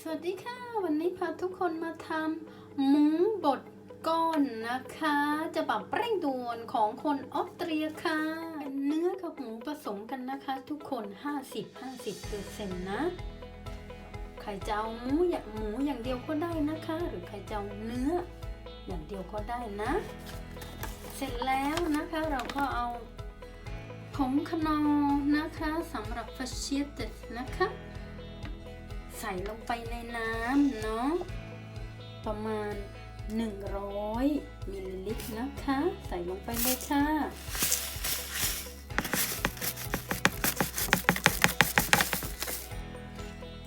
สวัสดีค่ะ วันนี้พาทุกคนมาทำหมูบดก้อนนะคะ จะแบบเร่งด่วนของคนออสเตรียค่ะเป็นเนื้อกับหมูผสมกันนะคะ ทุกคน 50-50เปอร์เซ็นต์นะใครจะเอาหมูอย่างหมูอย่างเดียวก็ได้นะคะ หรือใครจะเอาเนื้อ อย่างเดียวก็ได้นะ เสร็จแล้วนะคะเราก็เอาผงขนอนะคะสำหรับฟาเชียตนะคะ ส่ลงไปในน้ำเนาะประมาณ 100มิลลิลิตรนะคะ ใส่ลงไปเลยค่ะ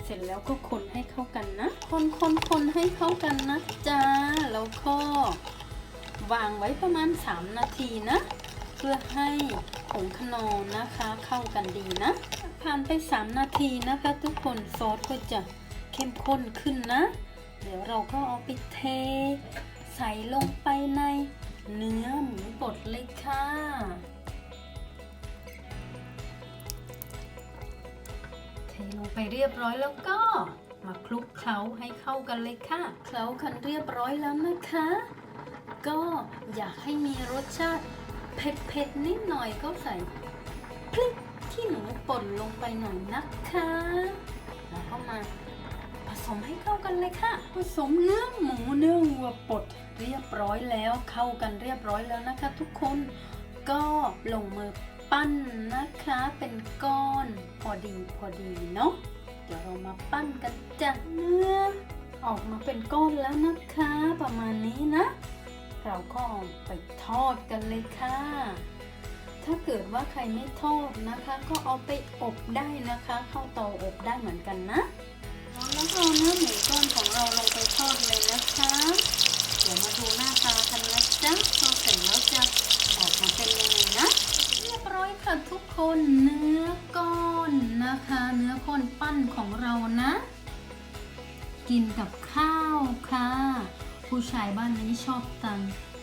เสร็จแล้วก็คนให้เข้ากันนะ คนคนคนให้เข้ากันนะจ้า แล้วก็ วางไว้ประมาณ 3 นาทีนะ เพื่อให้ ผงขนอนะคะ เข้ากันดีนะผ่านไป 3 นาทีนะคะ ทุกคนซอสก็จะเข้มข้นขึ้นนะ เดี๋ยวเราก็เอาไปเท ใส่ลงไปในเนื้อหมูบดเลยค่ะเทลงไปเรียบร้อยแล้วก็มาคลุกเคล้าให้เข้ากันเลยค่ะ เคล้ากันเรียบร้อยแล้วนะคะ ก็อยากให้มีรสชาติ เผ็ดๆนิดหน่อยก็ใส่พริกที่หนูป่นลงไปหน่อยนะคะ แล้วก็มาผสมให้เข้ากันเลยค่ะ ผสมเนื้อหมูเนื้อวัวบดเรียบร้อยแล้วเข้ากันเรียบร้อยแล้วนะคะ ทุกคนก็ลงมือปั้นนะคะเป็นก้อนพอดีพอดีเนาะเดี๋ยวเรามาปั้นกันจากเนื้อออกมาเป็นก้อนแล้วนะคะ ประมาณนี้นะ เราก็ไปทอดกันเลยค่ะ ถ้าเกิดว่าใครไม่ทอดนะคะ ก็เอาไปอบได้นะคะ เข้าเตาอบได้เหมือนกันนะแล้วเอาเนื้อหมูก้อนของเราลงไปทอดเลยนะคะ เดี๋ยวมาดูหน้าตากันนะจ๊ะพอเสร็จแล้วจะออกมาเป็นยังไงนะเรียบร้อยค่ะทุกคนเนื้อก้อนนะคะ เนื้อก้อนปั้นของเรานะ กินกับข้าวค่ะ ผู้ชายบ้านนี้ชอบตัง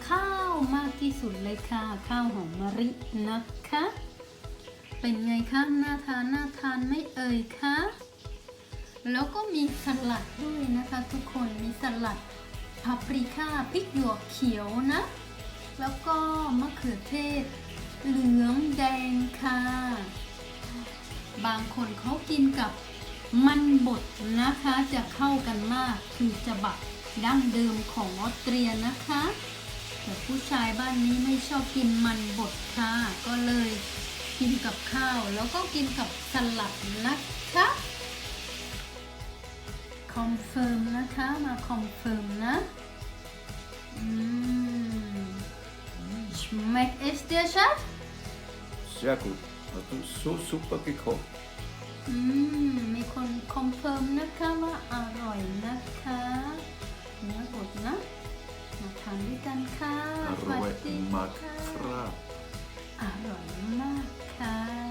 ข้าวมากที่สุดเลยค่ะ ข้าวหอมมะรินะคะ เป็นไงคะน่าทานน่าทานไม่เอ่ยคะแล้วก็มีสลัดด้วยนะคะทุกคนมีสลัดพาปริก้าพริกหยวกเขียวนะ แล้วก็มะเขือเทศ เหลืองแดงค่ะ บางคนเขากินกับมันบดนะคะจะเข้ากันมากคือจะบัก ดั้งเดิมของออสเตรียนะคะ แต่ผู้ชายบ้านนี้ไม่ชอบกินมันบดค่ะ ก็เลยกินกับข้าว แล้วก็กินกับสลัดนะคะคอนเฟิร์มนะคะมาคอนเฟิร์มนะอืม Schmeckt es dir, Chef? Sehr gut. Hast du so super gekocht. อืมมีคนคอนเฟิร์มนะคะว่าอร่อยนะคะ เนื้ออบนะ มาทานด้วยกันค่ะอร่อยมากครับอร่อยมากค่ะ